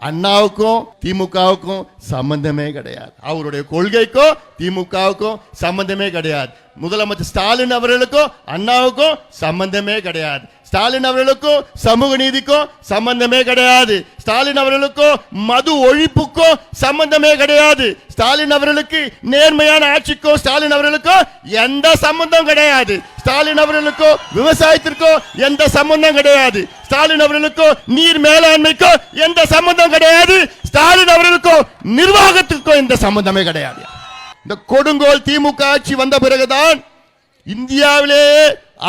அண்ணாவுக்கும் திமுகவுக்கும் சம்பந்தமே கிடையாது. அவருடைய கொள்கைக்கும் திமுகவுக்கும் சம்பந்தமே கிடையாது. முதலமைச்சர் ஸ்டாலின் அவர்களுக்கும் அண்ணாவுக்கும் சம்பந்தமே கிடையாது. ஸ்டாலின் அவர்களுக்கும் சமூக நீதிக்கும் சம்பந்தமே கிடையாது. ஸ்டாலின் அவர்களுக்கும் மது ஒழிப்புக்கும் சம்பந்தமே கிடையாது. ஸ்டாலின் அவர்களுக்கு நேர்மையான ஆட்சிக்கும் ஸ்டாலின் அவர்களுக்கும் எந்த சம்பந்தம் கிடையாது. ஸ்டாலின் அவர்களுக்கும் விவசாயத்திற்கும் எந்த சம்பந்தம் கிடையாது. ஸ்டாலின் அவர்களுக்கும் நீர் மேலாண்மைக்கும் எந்த சம்பந்தம் கிடையாது. ஸ்டாலின் அவர்களுக்கும் நிர்வாகத்துக்கும் எந்த சம்பந்தமே கிடையாது. இந்த கொடுங்கோல் திமுக ஆட்சி வந்த பிறகுதான் இந்தியாவிலேயே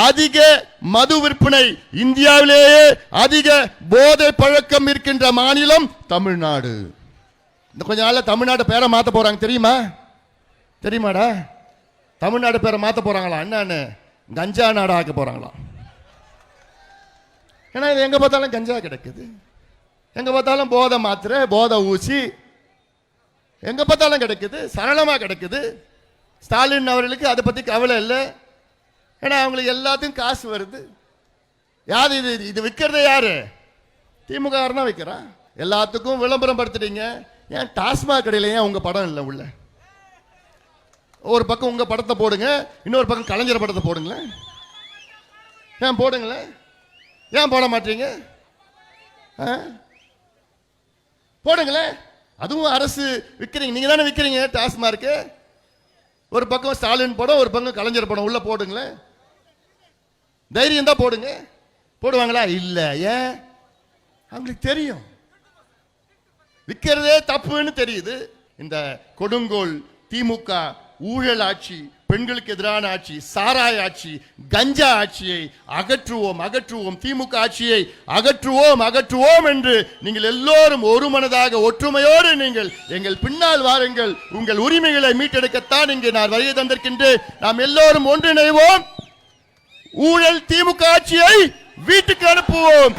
அதிக மது விற்பனை இந்தியாவிலேயே அதிக போதை பழக்கம் இருக்கின்ற மாநிலம் தமிழ்நாடு. இந்த கொஞ்ச நாளில் தமிழ்நாடு பேரை மாற்ற போறாங்க தெரியுமா? தெரியுமாடா? தமிழ்நாடு பேரை மாற்ற போறாங்களா? என்னன்னு கஞ்சா நாடு ஆக்க போறாங்களாம் ஏன்னா இது எங்க பார்த்தாலும் கஞ்சா கிடைக்குது. எங்க பார்த்தாலும் போதை மாத்திரை போதை ஊசி எங்க பார்த்தாலும் கிடைக்குது சரளமா கிடைக்குது. ஸ்டாலின் அவர்களுக்கு அதை பத்தி கவலை இல்லை. ஏன்னா அவங்களுக்கு எல்லாத்துக்கும் காசு வருது. யார் இது இது விற்கிறது யாரு? திமுக தான் விற்கிறான் எல்லாத்துக்கும் விளம்பரம் படுத்துட்டீங்க. ஏன் டாஸ்மாக் கடையில் ஏன் உங்கள் படம் இல்லை உள்ள? ஒரு பக்கம் உங்கள் படத்தை போடுங்க இன்னொரு பக்கம் கலைஞர் படத்தை போடுங்களேன். ஏன் போடுங்களேன்? ஏன் போட மாட்டீங்க? ஆ? போடுங்களேன். அதுவும் அரசு விற்கிறீங்க நீங்கள் தானே விற்கிறீங்க டாஸ்மார்க்கு. ஒரு பக்கம் ஸ்டாலின் படம் ஒரு பக்கம் கலைஞர் படம். உள்ளே போடுங்களேன். தைரியம் தான் போடுங்க. போடுவாங்களா? இல்லை. ஏன்? அவங்களுக்கு தெரியும். விற்கிறதே தப்புன்னு தெரியுது. இந்த கொடுங்கோல் திமுக ஊழல் ஆட்சி பெண்களுக்கு எதிரான ஆட்சி சாராய ஆட்சி கஞ்சா ஆட்சியை அகற்றுவோம் அகற்றுவோம். திமுக ஆட்சியை அகற்றுவோம் அகற்றுவோம் என்று நீங்கள் எல்லோரும் ஒரு மனதாக ஒற்றுமையோடு நீங்கள் எங்கள் பின்னால் வாருங்கள். உங்கள் உரிமைகளை மீட்டெடுக்கத்தான் இங்கே நான் வருகை தந்திருக்கின்றேன். நாம் எல்லோரும் ஒன்றிணைவோம். ஊழல் திமுக ஆட்சியை வீட்டுக்கு அனுப்புவோம்.